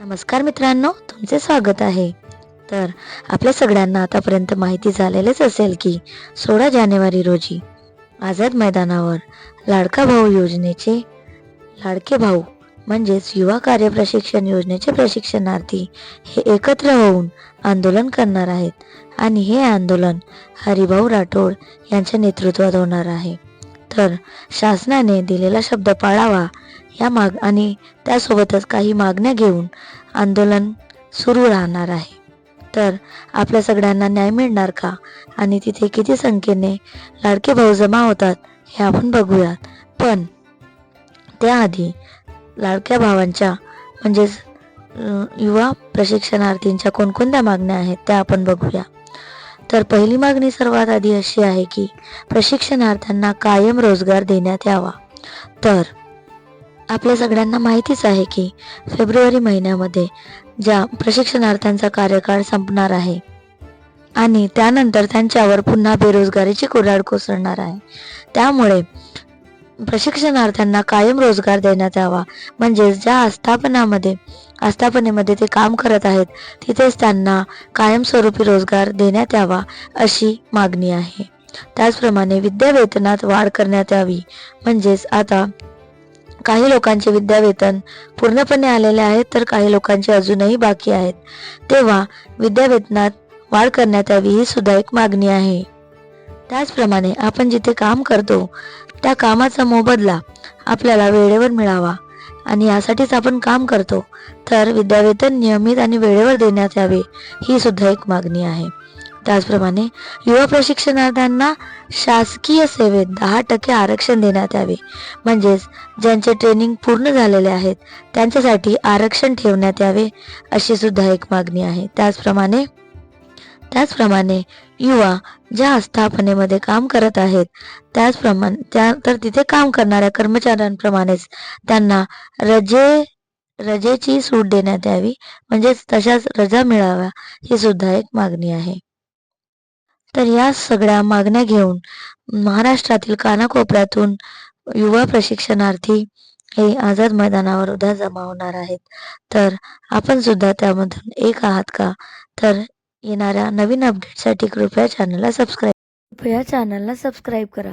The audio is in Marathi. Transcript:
नमस्कार मित्रांनो तुमचे स्वागत आहे. तर आपल्या सगळ्यांना आतापर्यंत माहिती झालेलेच असेल की सोळा जानेवारी रोजी आझाद मैदानावर लाडका भाऊ योजनेचे लाडके भाऊ म्हणजेच युवा कार्य प्रशिक्षण योजनेचे प्रशिक्षणार्थी हे एकत्र होऊन आंदोलन करणार आहेत. आणि हे आंदोलन हरिभाऊ राठोड यांच्या नेतृत्वात होणार आहे. तर शासनाने दिलेला शब्द पाळावा. या माग आणि त्यासोबतच काही मागण्या घेऊन आंदोलन सुरू राहणार आहे. तर आपल्या सगळ्यांना न्याय मिळणार का? आणि तिथे किती संख्येने लाडके भाऊ जमा होतात हे आपण बघूयात. पण त्याआधी लाडक्या भावांच्या म्हणजेच युवा प्रशिक्षणार्थींच्या कोणकोणत्या मागण्या आहेत त्या आपण बघूया. तर पहिली मागणी सर्वात आधी अशी आहे की प्रशिक्षणार्थ्यांना कायम रोजगार देण्यात यावा. तर आपल्या सगळ्यांना माहितीच आहे की फेब्रुवारी महिन्यामध्ये ज्या प्रशिक्षणार्थ्यांचा कार्यकाळ संपणार आहे आणि त्यानंतर त्यांच्यावर पुन्हा बेरोजगारीची कुऱ्हाड कोसळणार आहे. त्यामुळे प्रशिक्षणार्थ्यांना कायम रोजगार देण्यात यावा. म्हणजेच ज्या आस्थापनामध्ये आस्थापनेमध्ये ते काम करत आहेत तिथेच त्यांना कायमस्वरूपी रोजगार देण्यात यावा अशी मागणी आहे. त्याचप्रमाणे विद्यावेतनात वाढ करण्यात यावी. म्हणजेच आता काही लोकांचे विद्यावेतन पूर्णपणे आलेले आहेत तर काही लोकांचे अजूनही बाकी आहेत. तेव्हा विद्यावेतनात वाढ करण्यात यावी ही सुद्धा एक मागणी आहे. त्याचप्रमाणे आपण जिथे काम करतो त्या कामाचा मोबदला आपल्याला वेळेवर मिळावा. आणि यासाठीच आपण काम करतो. तर विद्यावेतन नियमित आणि वेळेवर देण्यात यावे ही सुद्धा एक मागणी आहे. त्याचप्रमाणे युवा प्रशिक्षणार्थ्यांना शासकीय सेवेत दहा टक्के आरक्षण देण्यात यावे. म्हणजेच ज्यांचे ट्रेनिंग पूर्ण झालेले आहेत त्यांच्यासाठी आरक्षण ठेवण्यात यावे अशी सुद्धा एक मागणी आहे. त्याचप्रमाणे त्याचप्रमाणे युवा ज्या आस्थापनेमध्ये काम करत आहेत त्याचप्रमाणे त्या तर तिथे काम करणाऱ्या कर्मचाऱ्यांप्रमाणेच त्यांना रजे रजेची सूट देण्यात यावी. म्हणजेच तशाच रजा मिळाव्या ही सुद्धा एक मागणी आहे. तर या सगळ्या मागण्या घेऊन महाराष्ट्रातील कानाकोपऱ्यातून युवा प्रशिक्षणार्थी हे आझाद मैदानावर उद्या जमा होणार आहेत. तर आपण सुद्धा त्यामधून एक आहात का? तर येणाऱ्या नवीन अपडेटसाठी कृपया चॅनलला सबस्क्राईब कृपया चॅनलला सबस्क्राईब करा.